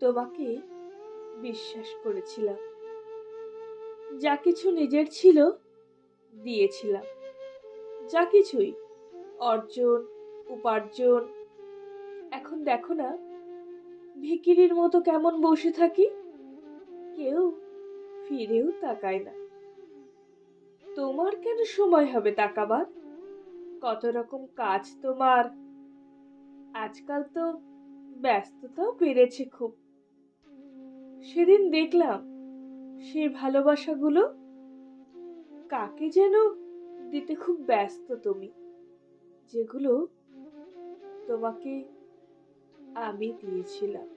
তোমাকে বিশ্বাস করেছিলাম। যা কিছু নিজের ছিল, দিয়েছিলাম। যা কিছুই, অর্জন, উপার্জন। এখন দেখো না, ভিকিরির মতো কেমন বসে থাকি? কেউ ফিরেও তাকায় না। তোমার কেন সময় হবে তাকাবার? কত রকম কাজ তোমার। আজকাল তো ব্যস্ততাও বেড়েছে খুব। সেদিন দেখলাম সেই ভালোবাসাগুলো কাকে যেন দিতে খুব ব্যস্ত তুমি যেগুলো তোমাকে আমি দিয়েছিলাম।